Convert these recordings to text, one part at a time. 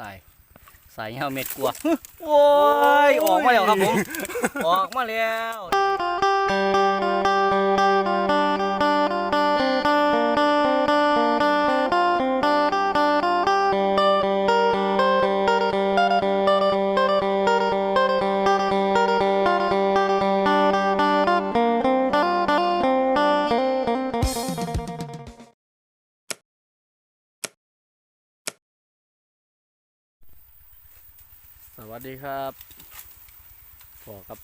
ตายสายเหี่ยวเม็ดกลัวโอ้ยออกมาแล้วครับผม ออกมาแล้ว วัสดีครับพอครับ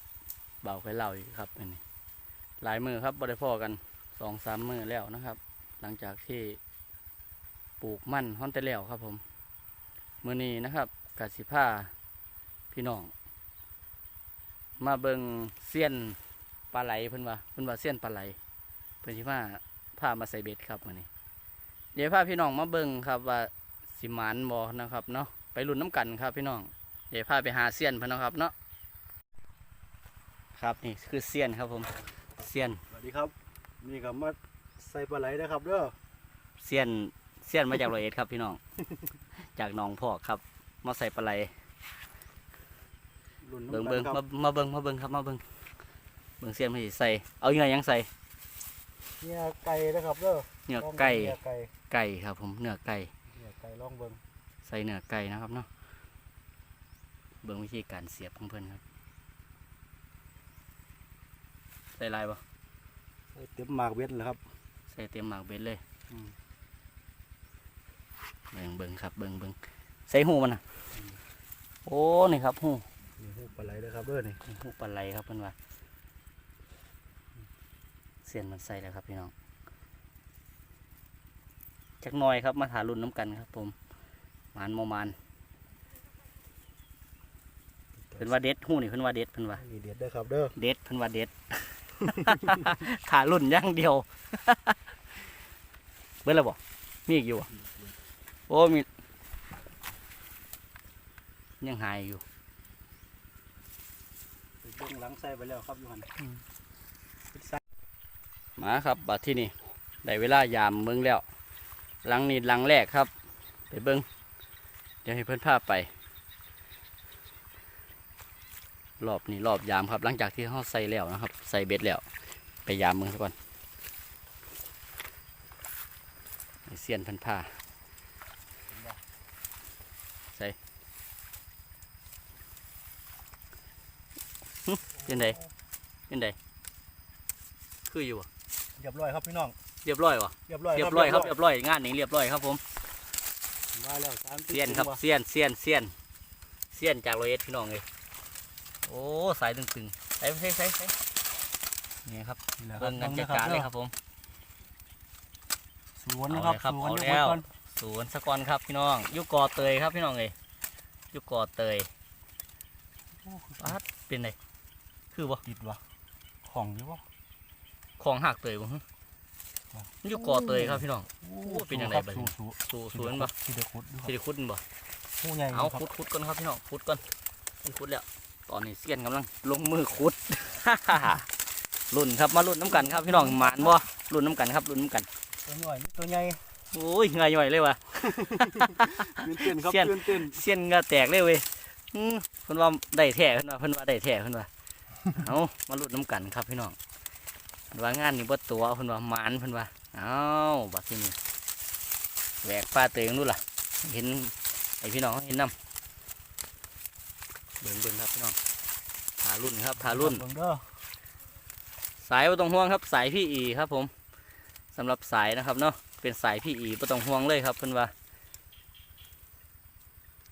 เบาไข่เหล่าอีกครับอันนี้หลายมือครับบ่ได้พอกันสองสามมือแล้วนะครับ หลังจากที่ปลูกมั่นฮ้อนแต่แล้วครับผมมือนี้นะครับกสิผ้าพี่น้อง มาเบิงเสี้ยนปลาไหลเพิ่นว่าเพิ่นว่าเสี้ยนปลาไหลเพิ่นสิมาพามาใส่เบ็ดครับมือนี้ เดี๋ยวพาพี่น้องมาเบิงครับว่าสิหมานบ่นะครับเนาะไปลุ้นน้ำกันครับพี่น้อง เดี๋ยวพาไปหาเซียนเพื่อนเนาะครับเนาะครับนี่คือเซียนครับผมเซียนสวัสดีครับนี่ก็มาใส่ปลาไหลนะครับเด้อเซียนเซียนมาจากร้อยเอ็ดครับพี่น้อง จากหนองพอกครับมาใส่ปลาไหลรุ่นเบิงน้ำเบิงกันคมารับมาเบิงมาเบิงครับมาเบิงเบิงเซียนมาสิใส่เอาเนื้อหยังใส่ เนี่ยไก่นะครับเด้อเนื้อลงไก่เนื้อไก่ไก่ครับผมเนื้อไก่เนี่ยไก่ลองเบิงใส่เนื้อไก่นะครับเนาะ เบิงวิธีการเสียบของเพื่อนครับใส่ลายบ่ใส่เต็มหมากเวทเลยครับ ใส่เต็มหมากเบ็ดเลยอืมเบิ่งเบิ่งครับ เบิ่งเบิ่งใส่หูมันนะโอ้นี่ครับหูนี่หูปลาไหลนะครับเด้อนี่นี่หูปลาไหลครับเพิ่นว่าเสียนมันใส่แล้วครับพี่น้องจักหน่อยครับมาถารุ่นน้ำกันครับ ผมหมานโมมาน เพิ่นว่าเด็ดหูนี่เพิ่นว่าเด็ดเพิ่นว่านี่เด็ดเด้อครับเด้อเด็ดเพิ่นว่าเด็ดถารุ่นอย่างเดียว เบิ่แล้วบ่มีอีกอยู่อะโอ้มียังหายอยู่ไปเบิ้งหลังใส่ไปแล้วครับอยูหันมาครับบัดที่นี่ได้เวลายามเมืองแล้วหลังนี้หลังแรกครับ ไปเบิ้งเดี๋ยวให้เพื่อนพาไป รอบนี้รอบยามครับ หลังจากที่เขาใส่แล้วนะครับ ใส่เบ็ดแล้วไปยามเมืองซะก่อนให้เสียนเพันผ้าใส่หึเป็นไดเป็นไดคืออยู่อะเรียบร้อยครับพี่น้องเรียบร้อยวะเรียบร้อยเรียบร้อยครับเรียบร้อยงานนี้เรียบร้อยครับผมได้แล้วสามสิเซียนครับตัวเซียนเซียนเซียนเซียนจากโรเอสพี่น้องเลย โอ้สายตึงๆใส่ใส่ใส่ใส่นี่ครับนี่แหละครัเบิ่งกันจัดการเลยครับผมสวนนะครับเอาสวนเลยเดี๋ครับยวเอาแล้วก่อนสวนสกอนครับพี่น้องอยุกอเตยครับพี่น้องเลยอยุกอเตยปัดเป็นไงคือบ่ติดวะของอยู่วะของหักเตยบ่ฮะอยุกอเตยครับพี่น้องโอ้เป็นยังไงบัดนี้สู้สู่ๆสวนบ่ที่เด็กขุดดูคสิได้คุดบ่ผู้ใหญ่เอาครับขุดขุดก่อนครับพี่น้องขุดก่อนมันขุดแล้ว ตอนนี้เซียนกำลังลงมือขุดรุ่นครับมารุ่นน้ำกันครับพี่น้องหมานบ่รุ่นน้ำกันครับรุ่นน้ำกันตัวหน่อยนี่ตัวใหญ่โอ้ยเหงยย่อยเลยว่ะตื่นเต้นครับเสี้ยนตื่นเต้นเซียนเหงาแตกเลยเว้ยอืมเพิ่นว่าได้แท้เพิ่นว่าเพิ่นว่าได้แท้เพิ่นว่าเอามารุ่นน้ำกันครับพี่น้องเพิ่นว่างานนี้บ่ตัวเพิ่นว่าหมานเพิ่นว่าเอาบัดทีนี้แหวกปลาเตยงนู่นล่ะ เห็นไอพี่น้องเขาเห็นนำ เบิ่งเบิ่งครับพี่น้องถารุ่นครับถารุ่น เบิ่งเด้อสายไม่ต้องห่วงครับ สายพี่อีครับ ผมสำหรับสายนะครับเนาะเป็นสายพี่อีไม่ต้องห่วงเลยครับเพื่อนว่า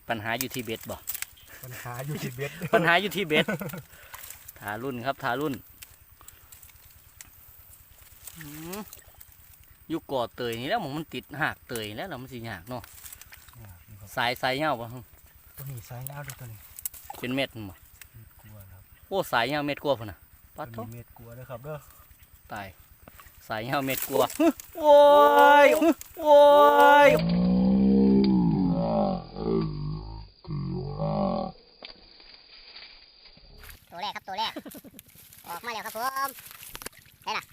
ปัญหาอยู่ที่เบ็ดบ่ปัญหาอยู่ที่เบ็ดปัญหาอยู่ที่เบ็ดทารุ่นครับทารุ่นอืมอยู่ก่อเตยนี่แล้วหมองมันติดหักเตยแล้วเรามันสิยากเนาะนี่ครับสายสายเงาบ่ตัวนี้สายยาวเด้วยตัวนี้ เป็นเม็ดมันบ่กลัวครับโอ้สายเงาเม็ดกลัวพุ่นน่ะปัดตัวทุนี้เม็ดกลัวเด้อครับเด้อตายสายเงาเม็ดกลัวโอ้ยโอ้ยตัวแรกครับตัวแรก ออกมาแล้วครับผมได้ล่ะ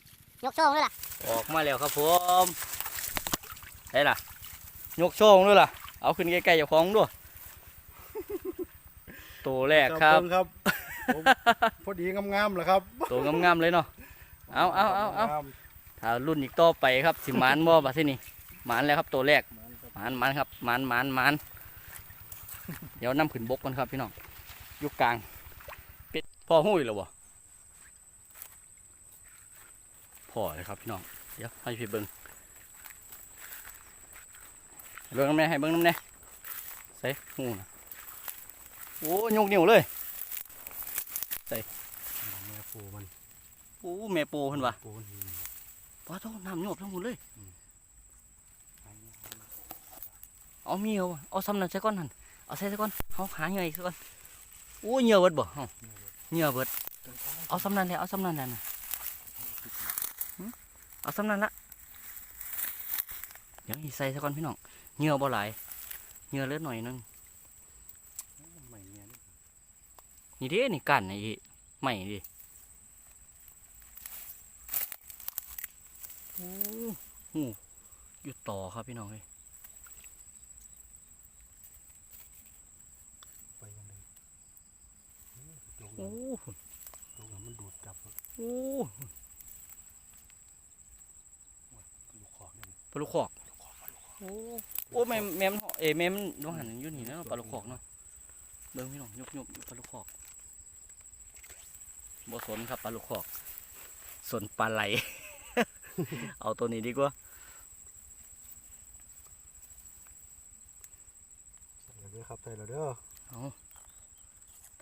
ยกโซ่ด้วยล่ะออกมาแล้วครับผมได้ล่ะยกโชงด้วยล่ะเอาขึ้นใกล้ๆเจ้าของด้วย ตัวแรกครับ เงครับผมพอดีงามๆเหรอครับตัวงามๆเลยเนาะ เอาเอาเอาเอางมถ้ารุ่นอีกต่อไปครับสิหมานบ่บัดที่นี่หมานแล้วครับตัวแรกหมานหมานครับหมานหมานหมานเดี๋ยวนํขึ้นบกกันครับพี่น้องอยู่กลางเป็ดพ่อหู้อีกแล้วบ่พ่อเลยครับพี่น้องเดี๋ยวให้พี่เบิ้งให้เบิ้งน้ำแน่ให้เบิ้งน้ำแน่ใส่หูนะ โอ้ยกนิ้วเลยแม่ปูมันโอ้แม่ปูเพิ่นว่าปูมันป้าโทน้ำหยบทั้งหมดเลยเอามีเอาเอาซ้ำนั่นใส่ก้อนหันเอาใส่ใส่ก้อนเอาหาเหงื่ออีกสักก้อนโอ้เหงื่อเบิดบ่เอาเหงื่อเบิดเอาซ้ำนั่นเลยเอาซ้ำนั่นแหละนะหึเอาซ้ำนั่นละเดี๋ยวอีใส่ใส่ก้อนพี่น้องเหงื่อบ่หลายเหงื่อเหลือหน่อยนึง ไม่เงี้ยนี่ นี่เด้นี่กันนี่ใหม่ดิโอ้โหอยู่ต่อครับพี่น้องเลยไปยังไงตรงโอ้ตรงมันดูดจับโอ้ปลาลูกคอกโอ้โอ้แม่แม่มันเอแม่มันดวงหันอยู่นี่นะปลาลูกคอกเนาะเบิ่งพี่น้องยกยกปลาลูกคอก บ่สนครับปลาลูกคอกสนปลาไหล เอาตัวนี้ดีกว่าใส่แล้วเด้อครับใส่แล้วเด้อเอา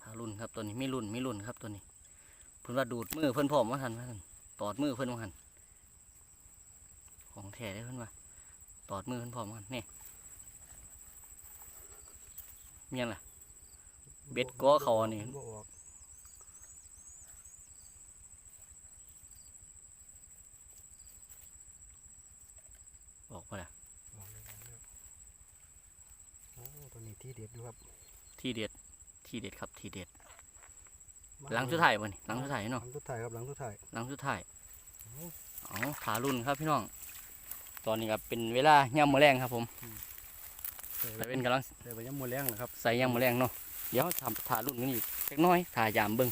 ถ้ารุ่นครับตัวนี้ไม่รุ่นไม่รุ่นครับตัวนี้ เพิ่นว่าดูดมือเพิ่นพร้อมว่าทันว่าทันตอดมือเพิ่นว่าทันของแท้ได้เพิ่นว่าตอดมือเพิ่นพร้อมว่าทันนี่เมียนล่ะเบ็ดก้อเขาอันนี้บ่ออก ออกไปละออกเลยออกเลยโอ้ตัวนี้ที่เด็ดดูครับ ที่เด็ด ที่เด็ดครับ ที่เด็ด หลังสุดท้ายบ่นี่หลังสุดท้ายหลัเนาะงสุดท้ายครับ หลังสุดท้าย หลังสุดท้ายโอ้เอาขารุ่นครับพี่น้อง ตอนนี้ครับเป็นเวลาย่ำมะแรงครับ ผมใส่แต่เป็นกำลังใส่ใบยำมือแรงนะครับ ใส่ย่ำมะแรงเนาะ เดี๋ยวทำขารุ่นกันอีกเล็กน้อยถ่ายามเบิ้ง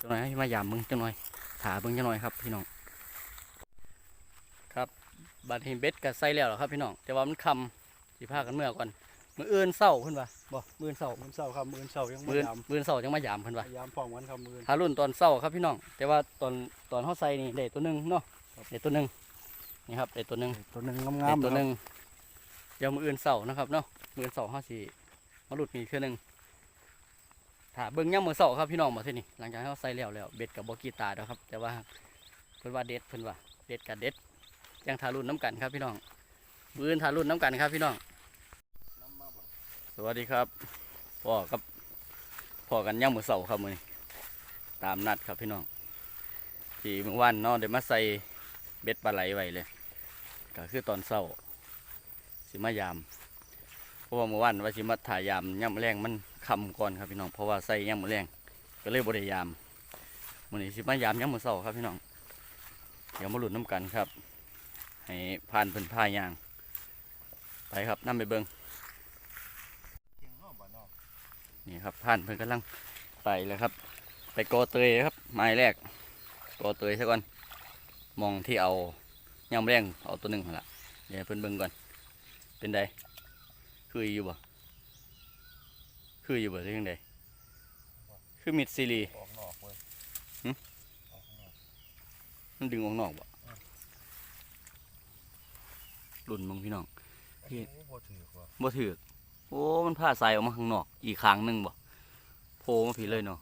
จังหน่อยให้มายามเบิ้งจังหน่อย ถ่าเบิ้งจังหน่อยครับพี่น้อง ครับบัดเห็นเบ็ดกับใส่แล้วเหรอครับพี่น้อง แต่ว่ามันคำสิพากันเมื่อก่อนมืออื่นเศร้าเพิ่นว่าบ่มืออื่นเศร้ามือเสาครับมือเสายังมืไม่ออื่นยามมืออื่นเศร้าจังมายามเพิ่นว่าพยายามพร้อมกันครับมือหารุ่นตอนเศร้าครับพี่น้อง แต่ว่าตอนตอนเขาใส่นี่ได้ตัวหนึ่งเนาะได้ตัวหนึ่งนี่ครับได้ตัวหนึ่งตัวหนึ่งงาได้มๆตัวหนะนึ่งเดี๋ยวมืออื่นเศร้านะครับเนาะมืออื่นเศร้าเขาสิมาหลุดมีเทื่อหนึ่ง ถ้าเบิ้งย่ำมือเศร้าครับพี่น้องมาที่นี่หลังจากเขาใส่แล้วแล้วเบ็ดกับบกีตาแล้วครับ แต่ว่าเพิ่นว่าเด็ดเพิ่นว่าเด็ดกับเด็ดยังทารุ่นน้ำกันครับพี่น้องมืออื่นทารุ่นน้ำกันครับพี่น้อง สวัสดีครับพ่อกับพ่อกันย่ำมือเศร้าครับมือนี้ตามนัดครับพี่น้อง ที่เมื่อวานเนาะได้มาใส่เบ็ดปลาไหลไว้เลย ก็คือตอนเศร้าสิมายามเพราะว่าเมื่อวานว่าสิมาถ่ายยามย่ำแรงมัน คำก่อนครับพี่น้องเพราะว่าใส่ย่ำแรงก็เลยบริยามมื้อนี้สิมายามย่ำมื้อเศร้าครับพี่น้องเดี๋ยวมาหลุดน้ำกันครับ ให้ผ่านเพิ่นพายาง ไปครับนํไปเบิงนี่ครับผ่านเพิ่นกำลังไปแล้วครับ ไปกอเตยครับไม้แรกกอเตยซะก่อนมองที่เอาย่ำแรงเอาตัวหนึ่งละเดี๋ยวให้เพิ่นเบิ่งก่อนเป็นไดคืออยู่บ่ คืออยู่บ่หรือยังไดคือมิดซีรีออกนอกเว้ยหึออกนอกมันดึงออกนอกบ่รุ่นมึงพี่น้องเฮ็ดโอ้บ่ถือว่ะบ่ถือกโอ้ มันผ้าใส่ออกมาข้างนอก อีกข้างหนึงบ่โผล่มาผีเลยเนาะ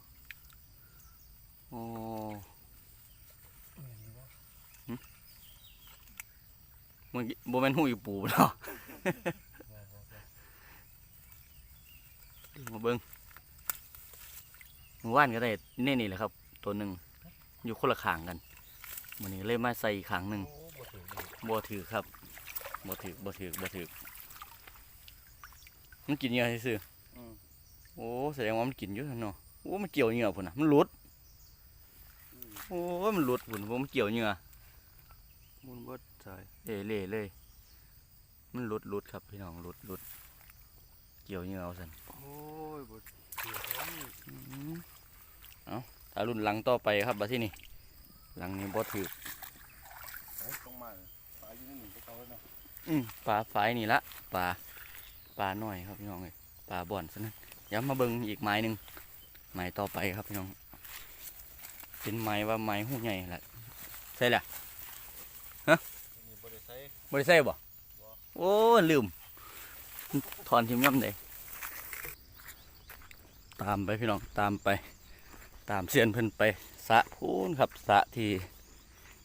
โอ้แม่นอยู่บ่มันบ่แม่นหูอยู่ปูเนาะ บ่บ่บ่ ดึง มาเบิ่งเมื่อวานก็ได้แน่นี่แหละครับ ตัวหนึ่งอยู่คนละข้างกันวันนี้เลยมาใส่อีกข้างหนึ่งโอ้บ่ถือเลยบ่ถือครับบ่ถือบ่ถือบ่ถือมันกินเหงื่อซื่ออืมๆโอ้แสดงว่ามันกินอยู่ซั่นเนาะโอ้มันเกี่ยวเหงื่อพุ่นน่ะมันหลุดอืมโอ้ยมันหลุดพุ่นบ่มันเกี่ยวเหงื่อมันบ่ใช่เอเล่เลย มันหลุดหลุดครับพี่น้องหลุดหลุด เกี่ยวเหงื่อเอาสันโอ้ยบดเกี่ยวแล้วเอาถ้ารุ่นหลังต่อไปครับบัดที่นี่หลังนี้บ่ถือไอ้ตรงมาปลาอยู่ในหนึ่งไปเก่าแล้วเนาะอืมปลาฝายนี่ละปลาปลาน้อยครับพี่น้องเอ้ยปลาบ่อนซะนั่นย้ำมาเบิ่งอีกไม้หนึ่งไม้ต่อไปครับพี่น้อง เป็นไม้ว่าไม้หูใหญ่แหละใช่แหละนี่บริษัทบริใช่บ่โอ้ลืม ถอนทิมย่ำเลยตามไปพี่น้องตามไป ตามเสียนเพิ่นไปสะพูนครับสะที่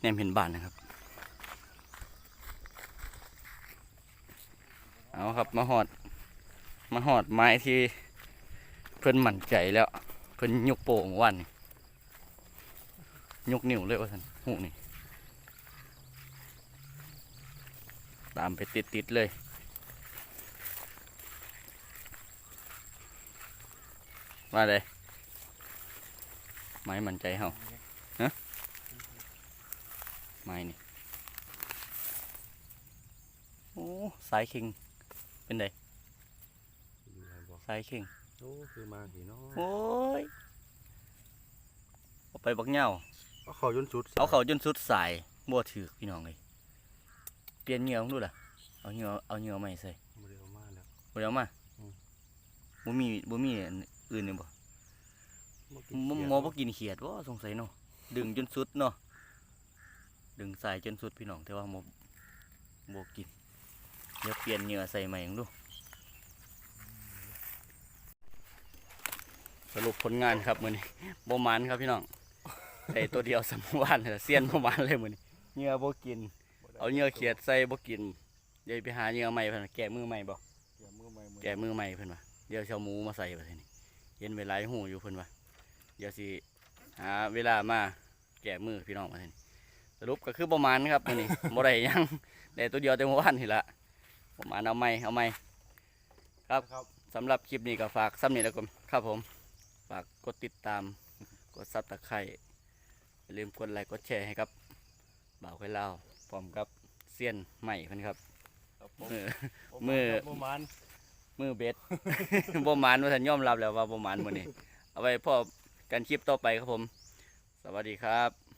แนมเห็นบ้านนะครับ เอาครับมาหอด มาหอดไม้ที่เพิ่นหมั่นใจแล้ว เพิ่นยกโป่งวันนี่ยกนิ้วเลยว่าท่านหูนี่ ตามไปติดๆเลย มาเลยไม้มันใจเฮาฮะไม้นี่โอ้สายคิงเป็นไดอยู่ไหนบอกสายคิงโอ้คือมาสิเนาะโอ้ยเอาไปบักเหงาเอาเขายนสุดเอาเขาจนสุดสายบัวถือพี่น้องเลยเปลี่ยนเหงื่อของดูล่ะเอาเหงื่อเอาเหงื่อใหม่ใส่บริเอามาแล้วบ่ได้เอามาอืมบ่มีบ่มี อันอื่นนี่บ่กินหมเขียดหมอบ่กินเขียดบ่สงสัยเนาะดึงจนสุดเนาะดึงสายจนสุดพี่น้องแต่ว่าหมอบ่กินเดี๋ยวเปลี่ยนเหงื่อใส่ใหม่ของดูสรุปผลงานครับมื้อนี้บ่หมันครับพี่น้องได้ตัวเดียวสำวานเสียนบ่หมันเลยมื้อนี้เหงื่อบ่กิน เอาเหงื่อเขียดใส่บ่กินเดี๋ยวไปหาเหงื่อใหม่เพิ่นว่าแกะมือใหม่บ่แกะมือใหม่มือแกะมือใหม่เพิ่นว่าเดี๋ยวสิเอาหมูมาใส่บัดนี้ เห็นไว้หลายหูอยู่เพิ่นว่าเดี๋ยวสิหาเวลามาแกะมือพี่น้องบัดนี้สรุปก็คือประมาณครับมื้อนี้บ่ได้หยังได้ตัวเดียวแต่เมื่อวานนี่ละประมาณเอาใหม่เอาใหม่ครับครับสำหรับคลิปนี้ก็ฝากซ้ำนี่แล้วกันครับผม ฝากกดติดตาม กดซับตะไคร้อย่าลืมกดไลค์กดแชร์ให้ครับบ่าวไข่ลาวพร้อมกับเซียนใหม่เพิ่นครับครับผมมือมือประมาณ มือเบ็ด บ่หมานว่าท่านยอมรับแล้วว่าบ่หมานมื้อนี้ เอาไว้พอกันคลิปต่อไปครับผม สวัสดีครับ